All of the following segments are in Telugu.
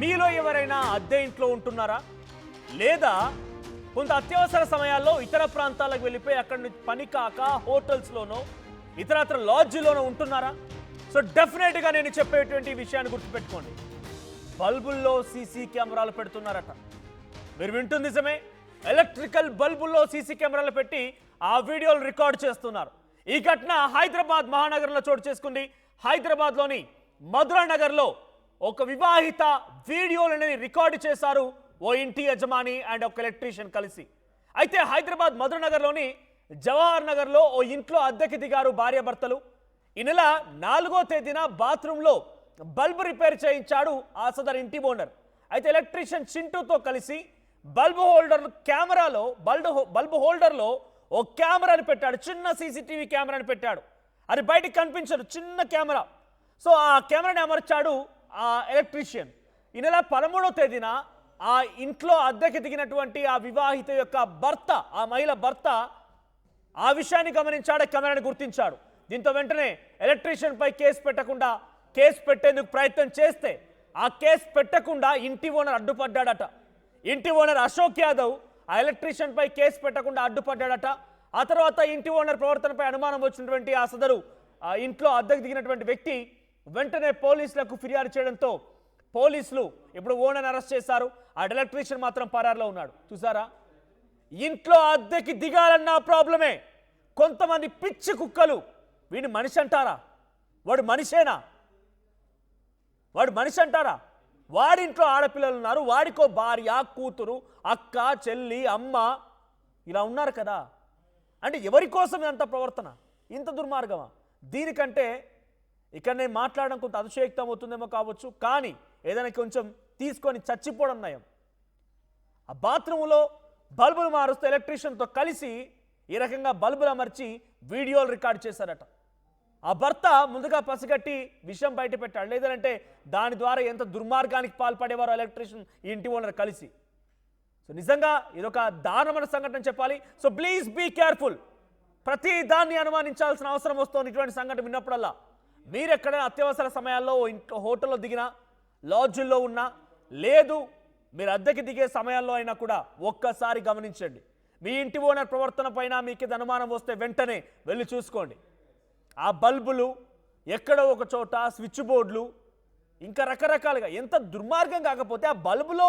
మీలో ఎవరైనా అద్దె ఇంట్లో ఉంటున్నారా? లేదా కొంత అత్యవసర సమయాల్లో ఇతర ప్రాంతాలకు వెళ్ళిపోయి అక్కడ నుంచి పని కాక హోటల్స్లోనో ఇతరత్ర లాడ్జ్లోనో ఉంటున్నారా? సో డెఫినెట్గా నేను చెప్పేటువంటి విషయాన్ని గుర్తుపెట్టుకోండి. బల్బుల్లో సీసీ కెమెరాలు పెడుతున్నారట. మీరు వింటుంది నిజమే ఎలక్ట్రికల్ బల్బుల్లో సీసీ కెమెరాలు పెట్టి ఆ వీడియోలు రికార్డ్ చేస్తున్నారు. ఈ ఘటన హైదరాబాద్ మహానగరంలో చోటు చేసుకుంది. హైదరాబాద్లోని మధురా నగర్లో ఒక వివాహిత వీడియోలని రికార్డు చేశారు ఓ ఇంటి యజమాని అండ్ ఒక ఎలక్ట్రీషియన్ కలిసి. అయితే హైదరాబాద్ మధురనగర్లోని జవహర్ నగర్లో ఓ ఇంట్లో అద్దెకి దిగారు భార్యాభర్తలు. ఈ నెల నాలుగో తేదీన బాత్రూంలో బల్బ్ రిపేర్ చేయించాడు ఆ సదర్ ఇంటి ఓనర్. అయితే ఎలక్ట్రీషియన్ చింటూతో కలిసి బల్బ్ హోల్డర్ కెమెరాలో బల్బ్ బల్బ్ హోల్డర్లో ఓ కెమెరాని పెట్టాడు. చిన్న సీసీటీవీ కెమెరాని పెట్టాడు. అది బయటికి కనిపించదు చిన్న కెమెరా. సో ఆ కెమెరాని అమర్చాడు ఆ ఎలక్ట్రీషియన్. ఈ నెల పదమూడో తేదీన ఆ ఇంట్లో అద్దెకి దిగినటువంటి ఆ వివాహిత యొక్క భర్త ఆ మహిళ భర్త ఆ విషయాన్ని గమనించాడు కెమెరాని గుర్తించాడు. దీంతో వెంటనే ఎలక్ట్రీషియన్ పై కేసు పెట్టకుండా కేసు పెట్టేందుకు ప్రయత్నం చేస్తే ఆ కేసు పెట్టకుండా ఇంటి ఓనర్ అడ్డుపడ్డాడట. ఇంటి ఓనర్ అశోక్ యాదవ్ ఆ ఎలక్ట్రీషియన్ పై కేసు పెట్టకుండా అడ్డుపడ్డాడట. ఆ తర్వాత ఇంటి ఓనర్ ప్రవర్తనపై అనుమానం వచ్చినటువంటి ఆ సదరు ఆ ఇంట్లో అద్దెకు దిగినటువంటి వ్యక్తి వెంటనే పోలీసులకు ఫిర్యాదు చేయడంతో పోలీసులు ఇప్పుడు ఓనర్ అరెస్ట్ చేశారు. ఆ ఎలక్ట్రీషియన్ మాత్రం పరారులో ఉన్నాడు. చూసారా? ఇంట్లో అద్దెకి దిగాలన్న ప్రాబ్లమే. కొంతమంది పిచ్చి కుక్కలు. వీడిని మనిషి అంటారా? వాడు మనిషేనా? వాడు మనిషి అంటారా? వాడింట్లో ఆడపిల్లలు ఉన్నారు. వాడికో భార్య కూతురు అక్క చెల్లి అమ్మ ఇలా ఉన్నారు కదా. అంటే ఎవరి కోసం ఎంత ప్రవర్తన? ఇంత దుర్మార్గమా? దీనికంటే ఇక్కడ నేను మాట్లాడడం కొంత అతిశయోక్తం అవుతుందేమో కావచ్చు కానీ ఏదైనా కొంచెం తీసుకొని చచ్చిపోవడం నయం. ఆ బాత్రూంలో బల్బులు మారుస్తూ ఎలక్ట్రీషియన్తో కలిసి ఈ రకంగా బల్బులు అమర్చి వీడియోలు రికార్డ్ చేశారట. ఆ భర్త ముందుగా పసిగట్టి విషయం బయట పెట్టాడు లేదంటే దాని ద్వారా ఎంత దుర్మార్గానికి పాల్పడేవారు ఎలక్ట్రీషియన్ ఇంటి ఓనర్ కలిసి. సో నిజంగా ఇదొక దారుణమైన సంఘటన చెప్పాలి. So please be careful. ప్రతి దాన్ని అనుమానించాల్సిన అవసరం వస్తుంది ఇటువంటి సంఘటన విన్నప్పుడల్లా. మీరు ఎక్కడైనా అత్యవసర సమయాల్లో ఇంట్లో హోటల్లో దిగినా లాడ్జిల్లో ఉన్నా లేదు మీరు అద్దెకి దిగే సమయాల్లో అయినా కూడా ఒక్కసారి గమనించండి. మీ ఇంటి ఓనర్ ప్రవర్తన పైన మీకు అనుమానం వస్తే వెంటనే వెళ్ళి చూసుకోండి. ఆ బల్బులు ఎక్కడో ఒక చోట స్విచ్ బోర్డులు ఇంకా రకరకాలుగా ఎంత దుర్మార్గం కాకపోతే ఆ బల్బులో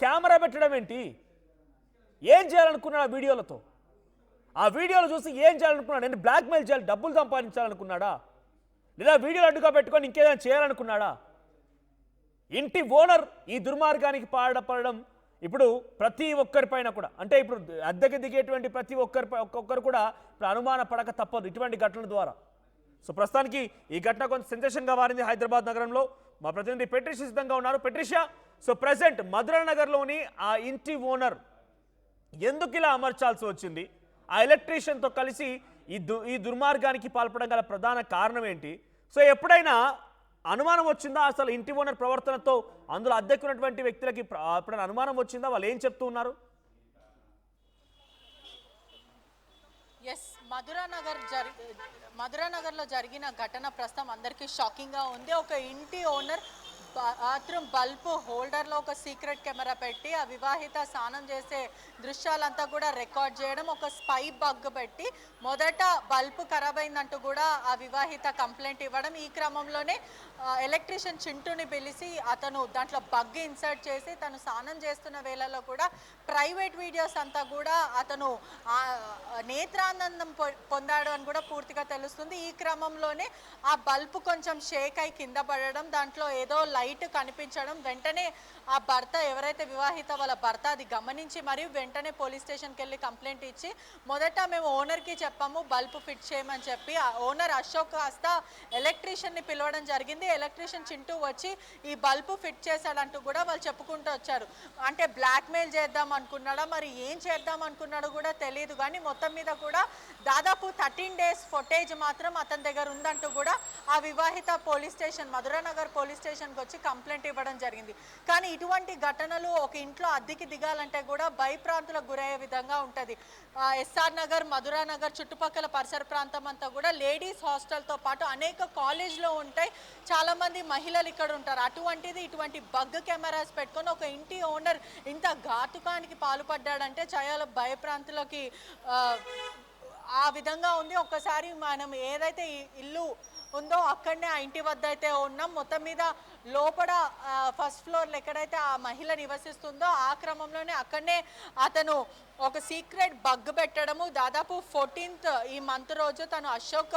కెమెరా పెట్టడం ఏంటి? ఏం చేయాలనుకున్నాడు ఆ వీడియోలతో? ఆ వీడియోలు చూసి ఏం చేయాలనుకున్నాడు? నేను బ్లాక్మెయిల్ చేయాలి డబ్బులు సంపాదించాలనుకున్నాడా? లేదా వీడియోలు అడ్డుగా పెట్టుకొని ఇంకేదైనా చేయాలనుకున్నాడా? ఇంటి ఓనర్ ఈ దుర్మార్గానికి పాడపడడం ఇప్పుడు ప్రతి ఒక్కరిపైన కూడా అంటే ఇప్పుడు అద్దెకి దిగేటువంటి ప్రతి ఒక్కరి ఒక్కొక్కరు కూడా ఇప్పుడు అనుమాన పడక తప్పదు ఇటువంటి ఘటనల ద్వారా. సో ప్రస్తుతానికి ఈ ఘటన కొంచెం సెన్సేషన్గా మారింది హైదరాబాద్ నగరంలో. మా ప్రతినిధి పెట్రిష సిద్ధంగా ఉన్నారు. పెట్రిషియా సో ప్రజెంట్ మధురా నగర్లోని ఆ ఇంటి ఓనర్ ఎందుకు ఇలా అమర్చాల్సి వచ్చింది? ఆ ఎలక్ట్రీషియన్తో కలిసి ఈ దు ఈ దుర్మార్గానికి పాల్పడడం గల ప్రధాన కారణం ఏంటి? సో ఎప్పుడైనా అనుమానం వచ్చిందా? అసలు ఇంటి ఓనర్ ప్రవర్తనతో అందులో అద్దెకున్నటువంటి వ్యక్తులకి ఎప్పుడైనా అనుమానం వచ్చిందా? వాళ్ళు ఏం చెప్తూ ఉన్నారు? ఎస్ మధురానగర్ జరి మధురానగర్లో జరిగిన ఘటన ప్రస్తుతం అందరికీ షాకింగ్గా ఉంది. ఒక ఇంటి ఓనర్ బాత్రూమ్ బల్బ్ హోల్డర్లో ఒక సీక్రెట్ కెమెరా పెట్టి ఆ వివాహిత స్నానం చేసే దృశ్యాలంతా కూడా రికార్డ్ చేయడం ఒక స్పై బగ్ పెట్టి మొదట బల్బ్ ఖరాబ్ అయిందంటూ కూడా ఆ వివాహిత కంప్లైంట్ ఇవ్వడం. ఈ క్రమంలోనే ఎలక్ట్రీషియన్ చింటూని పిలిచి అతను దాంట్లో బగ్ ఇన్సర్ట్ చేసి తను స్నానం చేస్తున్న వేళలో కూడా ప్రైవేట్ వీడియోస్ అంతా కూడా అతను నేత్రానందం పొ- పొందాడు అని కూడా పూర్తిగా తెలుస్తుంది. ఈ క్రమంలోనే ఆ బల్బ్ కొంచెం షేక్ అయి కింద పడడం దాంట్లో ఏదో లైట్ కనిపించడం వెంటనే ఆ భర్త ఎవరైతే వివాహిత వాళ్ళ భర్త అది గమనించి మరియు వెంటనే పోలీస్ స్టేషన్కి వెళ్ళి కంప్లైంట్ ఇచ్చి మొదట మేము ఓనర్కి చెప్పాము బల్బ్ ఫిట్ చేయమని చెప్పి ఓనర్ అశోక్ కాస్త ఎలక్ట్రీషియన్ని పిలవడం జరిగింది. ఎలక్ట్రీషియన్ చింటూ వచ్చి ఈ బల్బ్ ఫిట్ చేశాడంటూ కూడా వాళ్ళు చెప్పుకుంటూ వచ్చారు. అంటే బ్లాక్మెయిల్ చేద్దాం అనుకున్నాడా మరి ఏం చేద్దాం అనుకున్నాడో కూడా తెలియదు కానీ మొత్తం మీద కూడా దాదాపు థర్టీన్ డేస్ ఫొటేజ్ మాత్రం అతని దగ్గర ఉందంటూ కూడా ఆ వివాహిత పోలీస్ స్టేషన్ మధురానగర్ పోలీస్ స్టేషన్కి వచ్చి కంప్లైంట్ ఇవ్వడం జరిగింది. కానీ ఇటువంటి ఘటనలు ఒక ఇంట్లో అద్దెకి దిగాలంటే కూడా భయప్రాంతులకు గురయ్యే విధంగా ఉంటుంది. ఎస్ఆర్ నగర్ మధురానగర్ చుట్టుపక్కల పరిసర ప్రాంతం అంతా కూడా లేడీస్ హాస్టల్తో పాటు అనేక కాలేజ్లో ఉంటాయి. చాలామంది మహిళలు ఇక్కడ ఉంటారు. అటువంటిది ఇటువంటి బగ్ కెమెరాస్ పెట్టుకొని ఒక ఇంటి ఓనర్ ఇంత ఘాతుకానికి పాల్పడ్డాడంటే చాలా భయప్రాంతులకి ఆ, విధంగా ఉంది. ఒక్కసారి మనం ఏదైతే ఇల్లు ఉందో అక్కడనే ఆ ఇంటి వద్ద అయితే ఉన్నాం. మొత్తం మీద లోపల ఫస్ట్ ఫ్లోర్లో ఎక్కడైతే ఆ మహిళ నివసిస్తుందో ఆ క్రమంలోనే అక్కడనే అతను ఒక సీక్రెట్ బగ్ పెట్టడము. దాదాపు ఫోర్టీన్త్ ఈ మంత్ రోజు తను అశోక్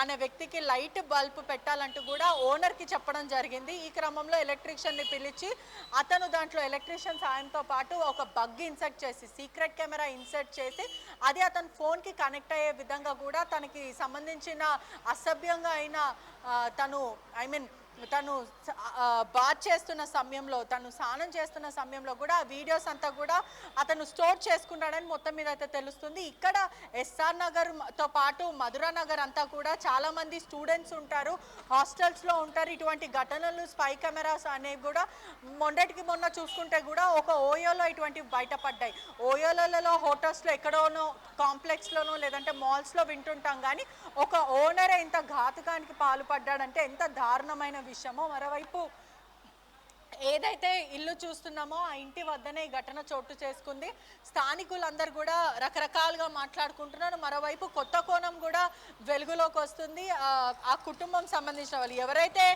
అనే వ్యక్తికి లైట్ బల్బ్ పెట్టాలంటూ కూడా ఓనర్కి చెప్పడం జరిగింది. ఈ క్రమంలో ఎలక్ట్రీషియన్ని పిలిచి అతను దాంట్లో ఎలక్ట్రీషియన్ సాయంతో పాటు ఒక బగ్ ఇన్సర్ట్ చేసి సీక్రెట్ కెమెరా ఇన్సర్ట్ చేసి అది అతని ఫోన్కి కనెక్ట్ అయ్యే విధంగా కూడా తనకి సంబంధించిన అసభ్యంగా అయిన తను ఐ మీన్ తను బాత్ చేస్తున్న సమయంలో తను స్నానం చేస్తున్న సమయంలో కూడా ఆ వీడియోస్ అంతా కూడా అతను స్టోర్ చేసుకున్నాడని మొత్తం మీద అయితే తెలుస్తుంది. ఇక్కడ ఎస్ఆర్ నగర్తో పాటు మధురా నగర్ అంతా కూడా చాలామంది స్టూడెంట్స్ ఉంటారు. హాస్టల్స్లో ఉంటారు. ఇటువంటి ఘటనలు స్పై కెమెరాస్ అనేవి కూడా మొన్నటికి మొన్న చూసుకుంటే కూడా ఒక ఓయోలో ఇటువంటివి బయటపడ్డాయి. ఓయోలలో హోటల్స్లో ఎక్కడోనో కాంప్లెక్స్లోనో లేదంటే మాల్స్లో వింటుంటాం కానీ ఒక ఓనరే ఇంత ఘాతుకానికి పాల్పడ్డాడంటే ఎంత దారుణమైన విషయమో మరోవైపు ఏదైతే ఇల్లు చూస్తున్నామో ఆ ఇంటి వద్దనే ఈ ఘటన చోటు చేసుకుంది. స్థానికులందరూ కూడా రకరకాలుగా మాట్లాడుకుంటున్నారు. మరోవైపు కొత్త కోణం కూడా వెలుగులోకి వస్తుంది. ఆ, కుటుంబం సంబంధించిన వాళ్ళు ఎవరైతే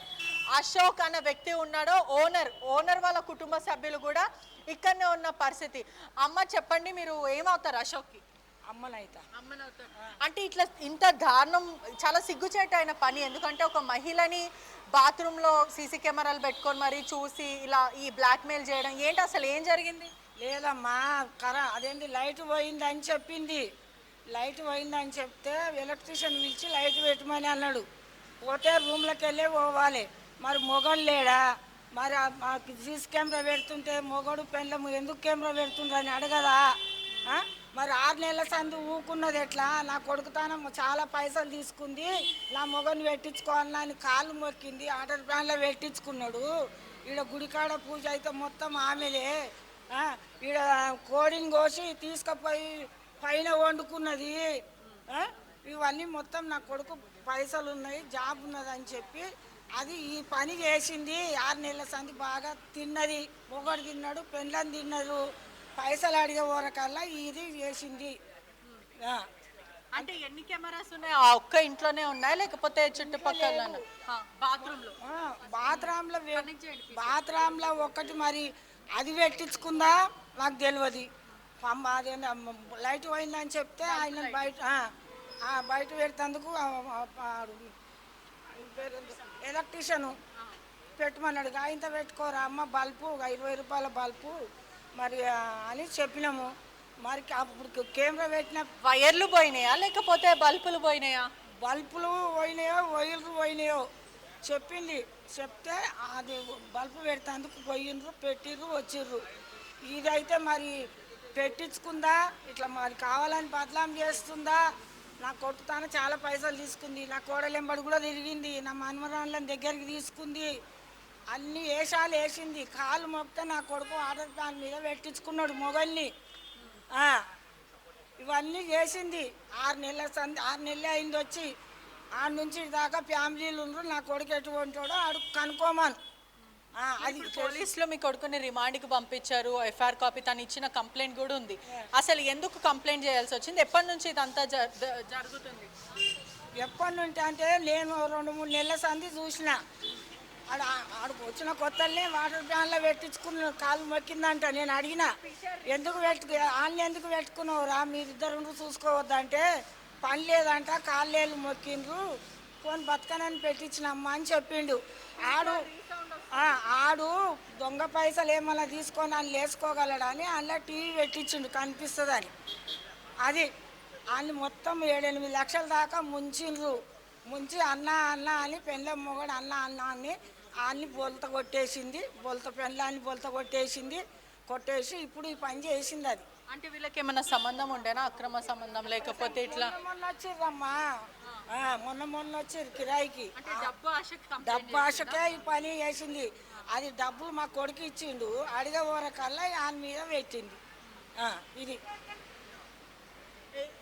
అశోక్ అన్న వ్యక్తి ఉన్నాడో ఓనర్ ఓనర్ వాళ్ళ కుటుంబ సభ్యులు కూడా ఇక్కడనే ఉన్న పరిస్థితి. అమ్మ చెప్పండి మీరు ఏమవుతారు అశోక్కి? అమ్మనైతా అంటే ఇట్లా ఇంత దారుణం చాలా సిగ్గుచేటు అయిన పని. ఎందుకంటే ఒక మహిళని బాత్రూంలో సీసీ కెమెరాలు పెట్టుకొని మరి చూసి ఇలా ఈ బ్లాక్మెయిల్ చేయడం ఏంటి అసలు ఏం జరిగింది? లేదమ్మా కర అదేంటి లైట్ పోయిందని చెప్పింది. లైట్ పోయిందని చెప్తే ఎలక్ట్రీషియన్ పిలిచి లైట్ పెట్టమని అన్నాడు. పోతే రూమ్లోకి వెళ్ళే పోవాలి. మరి మొగడు లేడా? మరి సీసీ కెమెరా పెడుతుంటే మొగడు పెళ్ళము ఎందుకు కెమెరా పెడుతుండ్రు అని అడగదా? మరి ఆరు నెలల సందు ఊకున్నది ఎట్లా? నా కొడుకుతానం చాలా పైసలు తీసుకుంది. నా మొగని పెట్టించుకోవాలని ఆయన కాళ్ళు మొక్కింది. ఆర్డర్ ప్లాన్లో పెట్టించుకున్నాడు. ఈడ గుడికాడ పూజ అయితే మొత్తం ఆమెలే. ఈడ కోడిని కోసి తీసుకుపోయి పైన వండుకున్నది. ఇవన్నీ మొత్తం నా కొడుకు పైసలు ఉన్నాయి జాబ్ ఉన్నది అని చెప్పి అది ఈ పని చేసింది. ఆరు నెలల సంది బాగా తిన్నది. మొగడు తిన్నాడు పెండ్లని తిన్నారు. పైసలు అడిగే వరకల్లా ఇది చేసింది ఆ. అంటే ఎన్ని కెమెరాస్ ఉన్నాయి? ఆ ఒక్క ఇంట్లోనే ఉన్నాయా లేకపోతే చుట్టుపక్కల బాత్రూంలో. ఆ, బాత్రూంలో వే- బాత్రూంలో ఒకటి మరి అది పెట్టించుకుందా? నాకు తెలియదు అదేంది అమ్మ, లైట్ పోయిందని చెప్తే ఆయన బయట బయట పెడతందుకు ఎలక్ట్రీషియను పెట్టమన్నాడు. ఇంత పెట్టుకోరా అమ్మ బల్బు ఇరవై రూపాయల బల్బు మరి అని చెప్పినాము. మరి అప్పుడు కెమెరా పెట్టిన వైర్లు పోయినాయా? లేకపోతే బల్బులు పోయినాయా? బల్బులు పోయినాయో వైర్లు పోయినాయో చెప్పింది. చెప్తే అది బల్బు పెడతాందుకు పోయిండ్రు పెట్టిర్రు వచ్చిర్రు. ఇదైతే మరి పెట్టించుకుందా? ఇట్లా మరి కావాలని బదలాం చేస్తుందా? నా కొట్టుతాను చాలా పైసలు తీసుకుంది. నా కోడలెంబడి కూడా తిరిగింది. నా మన్మరాళ్ళని దగ్గరికి తీసుకుంది. అన్ని వేషాలు వేసింది. కాలు మొక్కితే నా కొడుకు ఆర్డర్ ప్లాన్ మీద పెట్టించుకున్నాడు మొగల్ని. ఆ. ఇవన్నీ చేసింది. ఆరు నెలల సంది ఆరు నెలలు అయింది వచ్చి. ఆడ నుంచి దాకా ఫ్యామిలీలు ఉండరు. నా కొడుకు ఎటువంటి వాడో ఆడు కనుక్కోమను. ఆ, అది పోలీసులు మీ కొడుకుని రిమాండ్కి పంపించారు. ఎఫ్ఐఆర్ కాపీ తను ఇచ్చిన కంప్లైంట్ కూడా ఉంది. అసలు ఎందుకు కంప్లైంట్ చేయాల్సి వచ్చింది? ఎప్పటి నుంచి ఇదంతా జరుగుతుంది? ఎప్పటి నుండి అంటే నేను రెండు మూడు నెలల సంది చూసిన. ఆడ ఆడికి వచ్చిన కొత్తల్నే వాటర్ ప్యాన్లో పెట్టించుకున్న కాలు మొక్కిందంట. నేను అడిగిన ఎందుకు పెట్టుకు వాళ్ళని ఎందుకు పెట్టుకున్నావురా మీరిద్దరు చూసుకోవద్దంటే పని లేదంట కాళ్ళేళ్ళు మొక్కిండ్రు. పోని బతకనని పెట్టించినమ్మా అని చెప్పిండు. ఆడు ఆడు దొంగ పైసలు ఏమన్నా తీసుకొని అని లేసుకోగలడని అందులో టీవీ పెట్టించిండు కనిపిస్తుందని. అది వాళ్ళు మొత్తం ఏడెనిమిది లక్షల దాకా ముంచిండ్రు. ముంచి అన్న అన్న అని పెళ్ళ మొగడు అన్న అన్న అని అన్ని బొలత కొట్టేసింది బొలత పెళ్ళాన్ని బొలత కొట్టేసింది కొట్టేసి ఇప్పుడు ఈ పని చేసింది అది. అంటే వీళ్ళకి ఏమైనా సంబంధం ఉండేనా? అక్రమ సంబంధం లేకపోతే ఇట్లా? మొన్న వచ్చిర్రమ్మా. మొన్న మొన్న వచ్చిర్రు కిరాయికి. డబ్బు ఆశకి డబ్బు ఈ పని చేసింది. అది డబ్బులు మా కొడుకు ఇచ్చిండు అడిగే వరకల్లా ఆయన మీద పెట్టింది. ఆ, ఇది.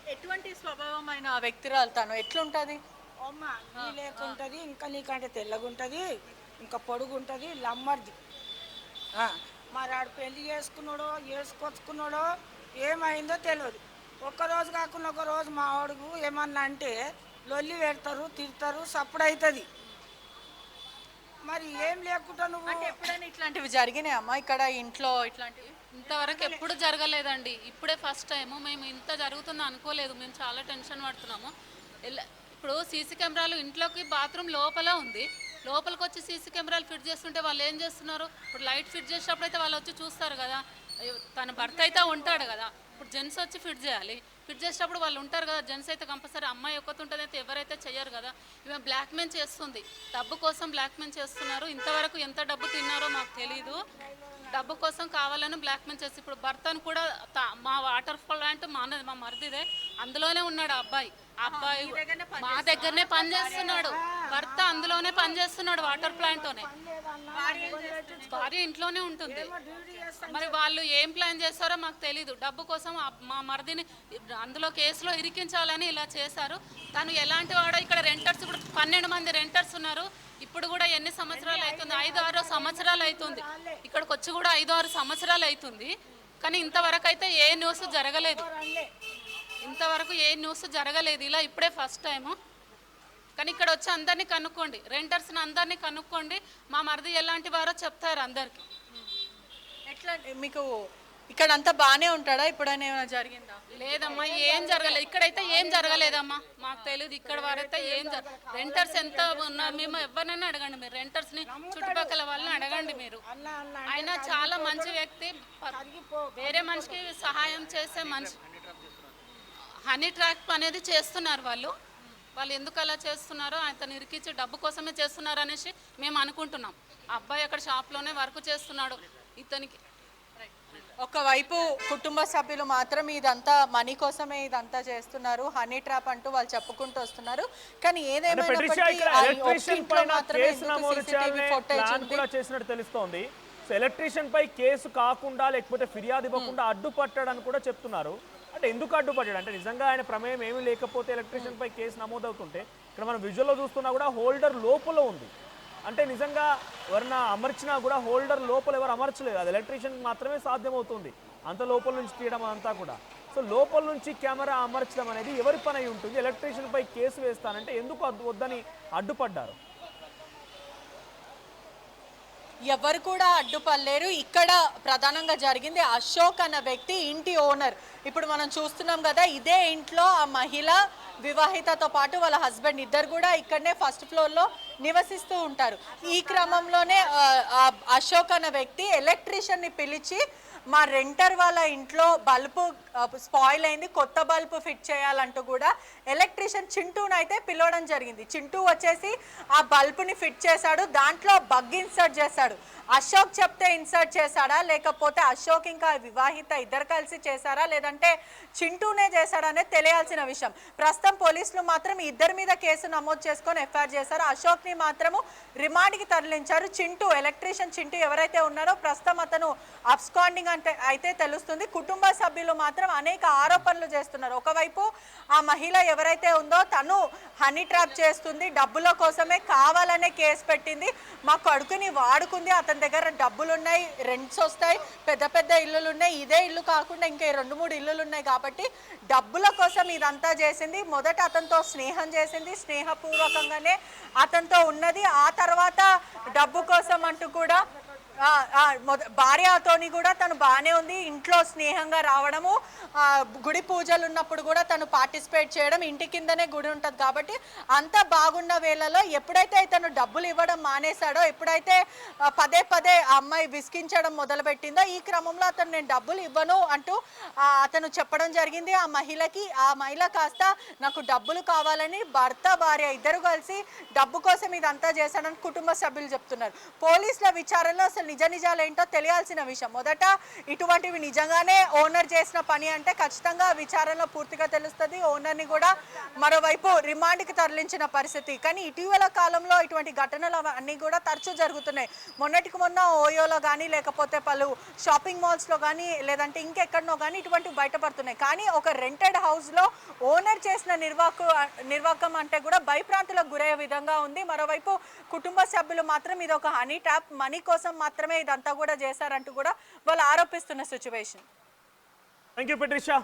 ఎటువంటి స్వభావమైన వ్యక్తిరాలు తను? ఎట్లుంటది? అమ్మ నీ లేకుంటది ఇంకా నీకంటే తెల్లగుంటది ఇంకా పొడుగుంటది లమ్మర్ది. ఆ, మరి ఆడు పెళ్ళి చేసుకున్నాడో చేసుకొచ్చుకున్నాడో ఏమైందో తెలియదు ఒక్క రోజు కాకుండా ఒక రోజు మా వాడుకు ఏమన్నా అంటే లొల్లి పెడతారు తిడతారు సప్పుడు అవుతుంది మరి ఏం లేకుండా నువ్వు? అంటే ఎప్పుడైనా ఇట్లాంటివి జరిగినాయి అమ్మా? ఇక్కడ ఇంట్లో ఇట్లాంటివి? ఇంతవరకు ఎప్పుడు జరగలేదండి. ఇప్పుడే ఫస్ట్ టైము. మేము ఇంత జరుగుతుందో అనుకోలేదు. మేము చాలా టెన్షన్ పడుతున్నాము. ఇప్పుడు సీసీ కెమెరాలు ఇంట్లోకి బాత్రూమ్ లోపల ఉంది. లోపలికి వచ్చి సీసీ కెమెరాలు ఫిట్ చేస్తుంటే వాళ్ళు ఏం చేస్తున్నారు? ఇప్పుడు లైట్ ఫిట్ చేసేటప్పుడు అయితే వాళ్ళు వచ్చి చూస్తారు కదా. తన భర్త అయితే ఉంటాడు కదా. ఇప్పుడు జెంట్స్ వచ్చి ఫిట్ చేయాలి. ఫిట్ చేసేటప్పుడు వాళ్ళు ఉంటారు కదా. జెంట్స్ అయితే కంపల్సరీ అమ్మాయి ఒక్కటి ఉంటుంది అయితే ఎవరైతే చేయరు కదా. ఇవి బ్లాక్మెయిల్ చేస్తుంది. డబ్బు కోసం బ్లాక్మెయిల్ చేస్తున్నారు. ఇంతవరకు ఎంత డబ్బు తిన్నారో మాకు తెలియదు డబ్బు కోసం కావాలని బ్లాక్ మెయిల్ చేసి ఇప్పుడు భర్తను కూడా మా వాటర్ ప్లాంట్ మా అన్నది మా మరిదిదే అందులోనే ఉన్నాడు ఆ అబ్బాయి. ఆ అబ్బాయి మా దగ్గరనే పని చేస్తున్నాడు. భర్త అందులోనే పని చేస్తున్నాడు వాటర్ ప్లాంట్లోనే భార్య ఇంట్లోనే ఉంటుంది. మరి వాళ్ళు ఏం ప్లాన్ చేస్తారో మాకు తెలీదు. డబ్బు కోసం మా మరిదిని అందులో కేసులో ఇరికించాలని ఇలా చేశారు. తను ఎలాంటి వాడో ఇక్కడ రెంటర్స్ ఇప్పుడు పన్నెండు మంది రెంటర్స్ ఉన్నారు. ఇప్పుడు కూడా ఎన్ని సంవత్సరాలు అవుతుంది? ఐదు ఆరు సంవత్సరాలు అవుతుంది. ఇక్కడికి వచ్చి కూడా ఐదు ఆరు సంవత్సరాలు అవుతుంది. కానీ ఇంతవరకు అయితే ఏ న్యూస్ జరగలేదు. ఇంతవరకు ఏ న్యూస్ జరగలేదు. ఇలా ఇప్పుడే ఫస్ట్ టైము. కానీ ఇక్కడ వచ్చి అందరినీ కనుక్కోండి. రెంటర్స్ని అందరినీ కనుక్కోండి. మా మరిది ఎలాంటి వారో చెప్తారు అందరికీ. ఎట్లా మీకు ఇక్కడ అంతా బాగానే ఉంటాడా? ఇప్పుడైనా ఏమైనా జరిగిందా? లేదమ్మా ఏం జరగలేదు. ఇక్కడైతే ఏం జరగలేదమ్మా. మాకు తెలియదు ఇక్కడ వారైతే ఏం జరగ రెంటర్స్ ఎంత ఉన్నారు మేము ఎవరినైనా అడగండి మీరు. రెంటర్స్ని చుట్టుపక్కల వాళ్ళని అడగండి మీరు. ఆయన చాలా మంచి వ్యక్తి వేరే మనిషికి సహాయం చేసే మనిషి హనీ ట్రాక్ అనేది చేస్తున్నారు వాళ్ళు. వాళ్ళు ఎందుకు అలా చేస్తున్నారో అతను ఇరికించి డబ్బు కోసమే చేస్తున్నారు అనేసి మేము అనుకుంటున్నాం. అబ్బాయి అక్కడ షాప్లోనే వర్క్ చేస్తున్నాడు. ఇతనికి ఒకవైపు కుటుంబ సభ్యులు మాత్రం ఇదంతా మనీ కోసమే ఇదంతా చేస్తున్నారు. హనీ ట్రాప్ అంటూ వాళ్ళు చెప్పుకుంటూ వస్తున్నారు. కానీ చేసినట్టు తెలుస్తోంది. సో ఎలక్ట్రీషియన్ పై కేసు కాకుండా లేకపోతే ఫిర్యాదు ఇవ్వకుండా అడ్డుపట్టాడని కూడా చెప్తున్నారు. అంటే ఎందుకు అడ్డుపట్టాడు? అంటే నిజంగా ఆయన ప్రమేయం ఏమీ లేకపోతే ఎలక్ట్రీషియన్ పై కేసు నమోదవుతుంటే ఇక్కడ మనం విజువల్లో చూస్తున్నా కూడా హోల్డర్ లోపల ఉంది. అంటే నిజంగా ఎవరన్నా అమర్చినా కూడా హోల్డర్ లోపల ఎవరు అమర్చలేదు. అది ఎలక్ట్రీషియన్ మాత్రమే సాధ్యమవుతుంది. అంత లోపల నుంచి తీయడం అంతా కూడా. సో లోపల నుంచి కెమెరా అమర్చడం అనేది ఎవరి పని అయి ఉంటుంది? ఎలక్ట్రీషియన్పై కేసు వేస్తానంటే ఎందుకు వద్దని అడ్డుపడ్డారు? ఎవరు కూడా అడ్డుపడలేరు. ఇక్కడ ప్రధానంగా జరిగింది అశోక్ అన్న వ్యక్తి ఇంటి ఓనర్. ఇప్పుడు మనం చూస్తున్నాం కదా ఇదే ఇంట్లో ఆ మహిళ వివాహితతో పాటు వాళ్ళ హస్బెండ్ ఇద్దరు కూడా ఇక్కడనే ఫస్ట్ ఫ్లోర్లో నివసిస్తూ ఉంటారు. ఈ క్రమంలోనే అశోక్ అన్న వ్యక్తి ఎలక్ట్రీషియన్ని పిలిచి మా రెంటర్ వాళ్ళ ఇంట్లో బల్బు స్పాయిల్ అయింది కొత్త బల్బ్ ఫిట్ చేయాలంటూ కూడా ఎలక్ట్రీషియన్ చింటూను అయితే పిలవడం జరిగింది. చింటూ వచ్చేసి ఆ బల్బుని ఫిట్ చేశాడు దాంట్లో బగ్ ఇన్సర్ట్ చేశాడు. అశోక్ చెప్తే ఇన్సర్ట్ చేశాడా లేకపోతే అశోక్ ఇంకా వివాహిత ఇద్దరు కలిసి చేశారా లేదంటే చింటూనే చేశాడనే తెలియాల్సిన విషయం. ప్రస్తుతం పోలీసులు మాత్రం ఇద్దరి మీద కేసు నమోదు చేసుకొని ఎఫ్ఐఆర్ చేశారు. అశోక్ని మాత్రము రిమాండ్కి తరలించారు. చింటూ ఎలక్ట్రీషియన్ చింటూ ఎవరైతే ఉన్నారో ప్రస్తుతం అతను అబ్స్కాండింగ్ అంటే అయితే తెలుస్తుంది. కుటుంబ సభ్యులు మాత్రం అనేక ఆరోపణలు చేస్తున్నారు. ఒకవైపు ఆ మహిళ ఎవరైతే ఉందో తను హనీ ట్రాప్ చేస్తుంది డబ్బుల కోసమే కావాలనే కేసు పెట్టింది. మా కొడుకుని వాడుకుంది అతని దగ్గర డబ్బులు ఉన్నాయి రెంట్స్ వస్తాయి పెద్ద పెద్ద ఇల్లులు ఉన్నాయి ఇదే ఇల్లు కాకుండా ఇంకా రెండు మూడు ఇల్లులు ఉన్నాయి కాబట్టి డబ్బుల కోసం ఇదంతా చేసింది. మొదట అతనితో స్నేహం చేసింది స్నేహపూర్వకంగానే అతనితో ఉన్నది. ఆ తర్వాత డబ్బు కోసం అంటూ కూడా భార్యతోని కూడా తను బాగానే ఉంది. ఇంట్లో స్నేహంగా రావడము గుడి పూజలు ఉన్నప్పుడు కూడా తను పార్టిసిపేట్ చేయడం ఇంటి కిందనే గుడి ఉంటుంది కాబట్టి అంత బాగున్న వేళలో ఎప్పుడైతే తను డబ్బులు ఇవ్వడం మానేశాడో ఎప్పుడైతే పదే పదే ఆ అమ్మాయి విసిగించడం మొదలుపెట్టిందో ఈ క్రమంలో అతను నేను డబ్బులు ఇవ్వను అంటూ అతను చెప్పడం జరిగింది. ఆ మహిళకి ఆ మహిళ కాస్త నాకు డబ్బులు కావాలని భర్త భార్య ఇద్దరు కలిసి డబ్బు కోసం ఇదంతా చేశాడని కుటుంబ సభ్యులు చెప్తున్నారు. పోలీసుల విచారణలో అసలు అసలు నిజ నిజాలు ఏంటో తెలియాల్సిన విషయం. మొదట ఇటువంటివి నిజంగానే ఓనర్ చేసిన పని అంటే ఖచ్చితంగా విచారణలో పూర్తిగా తెలుస్తుంది. ఓనర్ని కూడా మరోవైపు రిమాండ్కి తరలించిన పరిస్థితి. కానీ ఇటీవల కాలంలో ఇటువంటి ఘటనలు అన్నీ కూడా తరచూ జరుగుతున్నాయి. మొన్నటికి మొన్న ఓయోలో కానీ లేకపోతే పలు షాపింగ్ మాల్స్లో కానీ లేదంటే ఇంకెక్కడనో కానీ ఇటువంటివి బయటపడుతున్నాయి. కానీ ఒక రెంటెడ్ హౌస్లో ఓనర్ చేసిన నిర్వాహకు నిర్వాహకం అంటే కూడా భయప్రాంతులకు గురయ్యే విధంగా ఉంది. మరోవైపు కుటుంబ సభ్యులు మాత్రం ఇది ఒక హనీ ట్యాప్ మనీ కోసం మాత్రం మాత్రమే ఇదంతా కూడా చేశారంటూ కూడా వాళ్ళు ఆరోపిస్తున్న సిచ్యువేషన్ థ్యాంక్ యూ పెట్రిషా